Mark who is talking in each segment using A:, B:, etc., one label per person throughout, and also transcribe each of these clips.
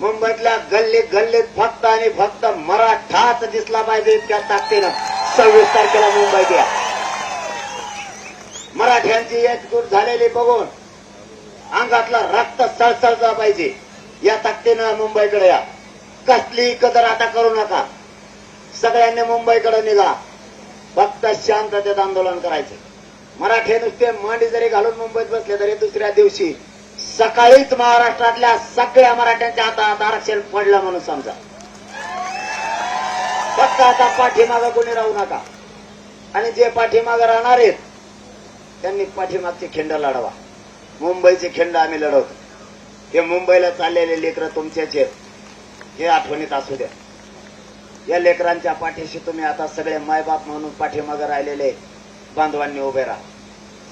A: मुंबईतल्या गल्लीत गल्लीत फक्त आणि फक्त मराठाच दिसला पाहिजे इतक्या ताकदीनं. सव्वीस तारखेला मुंबईत या मराठ्यांची एकजूट झालेली बघून अंगातला रक्त सळसळला पाहिजे. या ताकदीनं मुंबईकडे या. कसली कदर आता करू नका. सगळ्यांनी मुंबईकडे निघा. फक्त शांततेत आंदोलन करायचे. मराठे नुसते मांडी जरी घालून मुंबईत बसले तरी दुसऱ्या दिवशी सकाळीच महाराष्ट्रातल्या सगळ्या मराठ्यांच्या हातात आरक्षण पडलं म्हणून समजा. फक्त आता पाठीमागं कोणी राहू नका. आणि जे पाठीमागं राहणार आहेत त्यांनी पाठीमागचे खिंड लढवा. मुंबईचे खिंड आम्ही लढवतो. हे मुंबईला चाललेले लेकरं तुमचेच आहेत. हे आठवणीत असू द्या. या लेकरांच्या पाठीशी तुम्ही आता सगळे मायबाप म्हणून पाठीमागं राहिलेले बांधवांनी उभे राहा.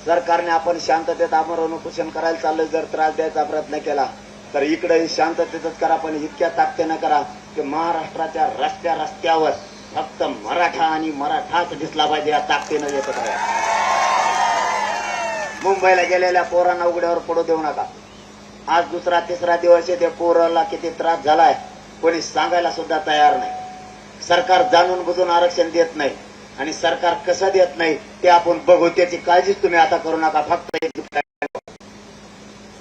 A: सरकारने आपण शांततेत आमरण उपोषण करायला चाललं जर त्रास द्यायचा प्रयत्न केला तर इकडेही शांततेतच करा पण इतक्या ताकदीनं करा की महाराष्ट्राच्या रस्त्या रस्त्यावर फक्त मराठा आणि मराठाच दिसला पाहिजे या ताकदीनं येत मुंबईला गेलेल्या पोरांना उघड्यावर पडू देऊ नका. आज दुसरा तिसरा दिवस आहे ते पोराला किती त्रास झालाय कोणी सांगायला सुद्धा तयार नाही. सरकार जाणून बुजून आरक्षण देत नाही. आणि सरकार कसं देत नाही ते आपण बघू. त्याची काळजीच तुम्ही आता करू नका. फक्त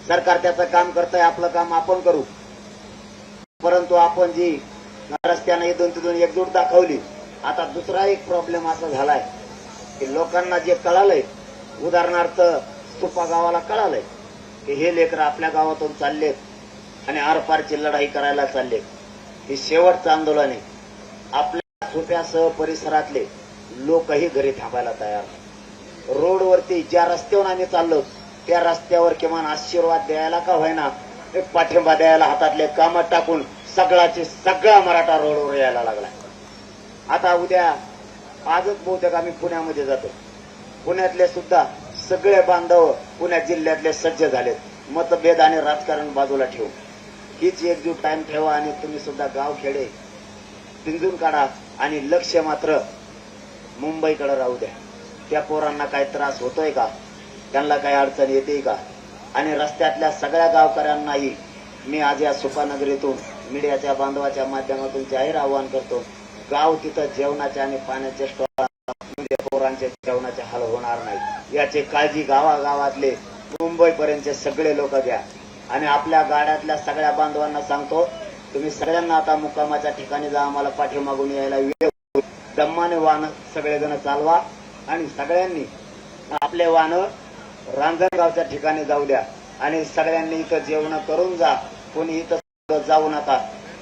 A: सरकार त्याचं काम करतंय आपलं काम आपण करू. परंतु आपण जी रस्त्यानं इथून तिथून एकजूट दाखवली आता दुसरा एक प्रॉब्लेम असा झालाय की लोकांना जे कळालंय उदाहरणार्थ स्तुपा गावाला कळालंय की हे लेकर आपल्या गावातून चाललेत आणि आरपारची लढाई करायला चाललेत. हे शेवटचं आंदोलन आहे. आपल्या सुप्यासह परिसरातले लोकही घरी थांबायला तयार रोडवरती ज्या रस्त्यावर आम्ही चाललो त्या रस्त्यावर किमान आशीर्वाद द्यायला का होईना एक पाठिंबा द्यायला हातातले कामं टाकून सगळाचे सगळा मराठा रोडवर यायला लागला आता उद्या आजच बहुतेक आम्ही पुण्यामध्ये जातो. पुण्यातले सुद्धा सगळे बांधव पुण्या जिल्ह्यातले सज्ज झालेत. मतभेद आणि राजकारण बाजूला ठेवून. हीच एकजूट टाइम ठेवा आणि तुम्ही सुद्धा गाव खेडे पिंजून काढा आणि लक्ष मात्र मुंबईकडे राहू द्या. त्या पोरांना काही त्रास होतोय का? त्यांना काही अडचण येते का? आणि रस्त्यातल्या सगळ्या गावकऱ्यांनाही मी आज या सुपानगरीतून मीडियाच्या बांधवाच्या माध्यमातून जाहीर आवाहन करतो गाव तिथं जेवणाच्या आणि पाण्याच्या स्टॉल पोरांचे जेवणाचे हाल होणार नाही याची काळजी गावागावातले मुंबईपर्यंतचे सगळे लोक घ्या. आणि आपल्या गाड्यातल्या सगळ्या बांधवांना सांगतो तुम्ही सगळ्यांना आता मुक्कामाच्या ठिकाणी जा आम्हाला पाठीमागून यायला वेळ दम्माने वाहन सगळेजण चालवा आणि सगळ्यांनी आपले वाहन रांजणगावच्या ठिकाणी जाऊ द्या आणि सगळ्यांनी इथं जेवण करून जा. कोणी इथं जाऊ नका.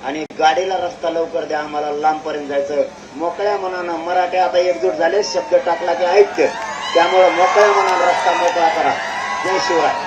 A: आणि गाडीला रस्ता लवकर द्या. आम्हाला लांबपर्यंत जायचं मोकळ्या मनानं मराठे आता एकजूट झाले. शब्द टाकला की ऐक्य. त्यामुळे मोकळ्या मनानं रस्ता मोकळा करा. जय शिवराय.